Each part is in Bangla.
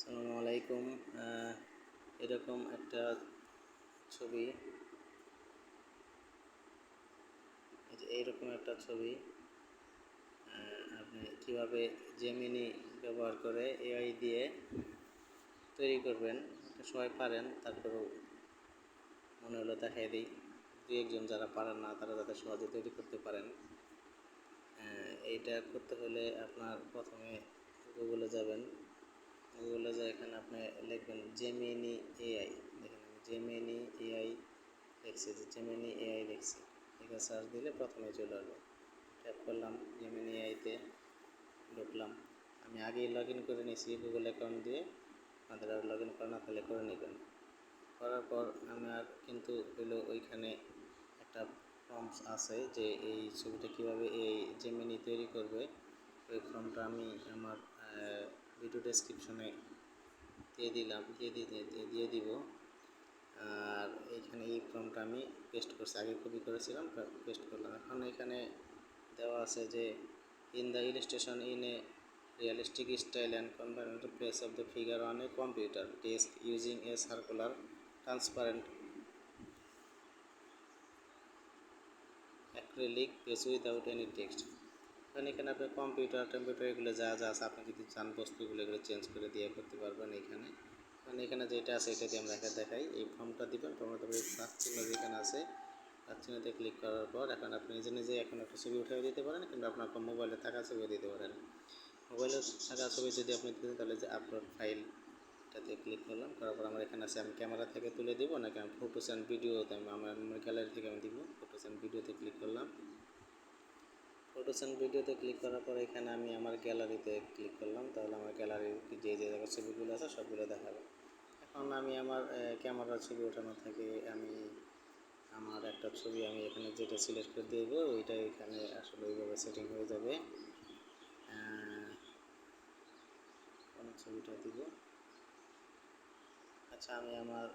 আসসালামু আলাইকুম। এরকম একটা ছবি। এইরকম একটা ছবি। আপনি কীভাবে জেমিনি ব্যবহার করে এআই দিয়ে তৈরি করবেন সবাই পারেন। তারপরেও মনে হলো দেখাই দিই। দু একজন যারা পারেন না, তারা যাতে সহজে তৈরি করতে পারেন। এইটা করতে হলে আপনার প্রথমে গুগলে যাবেন। গুগলে যা এখানে আপনি লিখবেন জেমিনি এআই দেখেন জেমিনি এআই লিখছি যে জেমিনি এআই লিখছি এখানে সার্চ দিলে প্রথমে চলে আসবে। ট্যাপ করলাম জেমিনি এআইতে ঢুকলাম। আমি আগেই লগ ইন করে নিয়েছি গুগল অ্যাকাউন্ট দিয়ে। আপনাদের আর লগ ইন করা না, তাহলে করে নেবেন। করার পর আমার কিন্তু হলো ওইখানে একটা ফর্মস আছে যে এই ছবিটা কীভাবে এই জেমিনি তৈরি করবে। ওই ফর্মটা আমি আমার ভিডিও ডেসক্রিপশনে দিয়ে দিলাম, দিয়ে দিয়ে দিব। আর এইখানে এই ফর্মটা আমি পেস্ট করছি, আগে কপি করেছিলাম পেস্ট করলাম। এখন এখানে দেওয়া আছে যে in the illustration in a realistic style and convent place of the figure on a computer desk using a circular transparent acrylic page without any text কারণ এখানে আপনি কম্পিউটার টম্পিউটার এগুলো যা যা আছে আপনি যদি চান বস্তুগুলো এগুলো চেঞ্জ করে দিয়ে করতে পারবেন এখানে। কারণ এখানে যেটা আছে এটা দিয়ে আমরা এখানে দেখাই। এই ফর্মটা দিবেন ফর্মটা তারপরে চিহ্ন যেখানে আছে প্লাস চিহ্নতে ক্লিক করার পর এখন আপনি নিজে নিজে এখন একটা ছবি উঠিয়ে দিতে পারেন কিংবা আপনার মোবাইলে থাকা ছবিও দিতে পারেন। মোবাইলে থাকা ছবি যদি আপনি দিতেন তাহলে যে আপলোড ফাইল এটাতে ক্লিক করলাম, করার পর আমার এখানে আছে, আমি ক্যামেরা থেকে তুলে দিব, নাকি আমি ফটোস অ্যান্ড ভিডিওতে আমি আমার গ্যালারি থেকে আমি দিব ফটোস অ্যান্ড ভিডিওতে ক্লিক করলাম। ফটোস ভিডিওতে ক্লিক করার পর এখানে আমি আমার গ্যালারিতে ক্লিক করলাম। তাহলে আমার গ্যালারির যে যে জায়গায় ছবিগুলো আছে সবগুলো দেখাবে। এখন আমি আমার ক্যামেরার ছবি ওঠানো থেকে আমি আমার একটা ছবি আমি এখানে যেটা সিলেক্ট করে দেবো, ওইটা এখানে আসলে ওইভাবে সেটিং হয়ে যাবে। ছবিটা দিব? আচ্ছা আমি আমার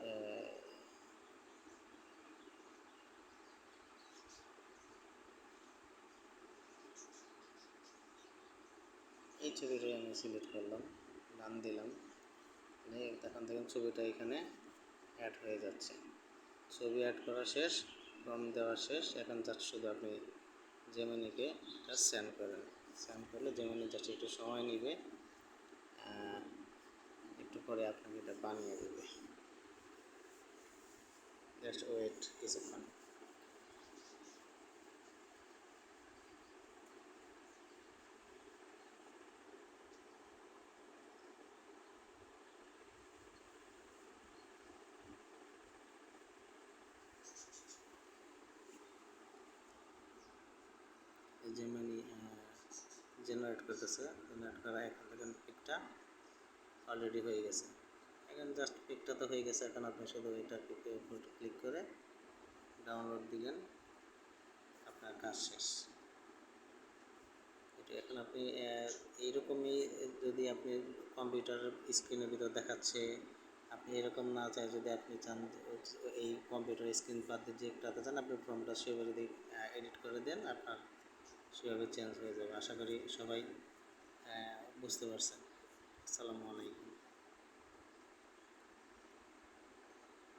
এই ছবিটাই আমি সিলেক্ট করলাম নাম দিলাম। তখন দেখুন ছবিটা এখানে অ্যাড হয়ে যাচ্ছে। ছবি অ্যাড করা শেষ ফর্ম দেওয়া শেষ। এখন জাস্ট শুধু আপনি জেমিনিকে এটা সেন্ড করেন। সেন্ড করলে জেমিনি জাস্ট একটু সময় নেবে একটু পরে আপনাকে এটা বানিয়ে দেবে। জাস্ট ওয়েট কিছুক্ষণ। জেমিনি জেনারেট করতেছে জেনারেট করা এখন দেখেন পিকটা অলরেডি হয়ে গেছে। এখন জাস্ট পিকটা তো হয়ে গেছে, এখন আপনি শুধু এটা পিকে ক্লিক করে ডাউনলোড দিলেন, আপনার কাজ শেষ। এটা এখন আপনি এইরকমই যদি আপনি কম্পিউটার স্ক্রিনের ভিতর দেখাচ্ছে, আপনি এরকম না চাই যদি আপনি চান, এই কম্পিউটার স্ক্রিন দিয়ে যে একটাতে চান আপনি ফর্মটা সেভাবে যদি এডিট করে দেন, আপনার সেভাবে চেঞ্জ হয়ে যাবে। আশা করি সবাই বুঝতে পারছেন। আসসালামু আলাইকুম।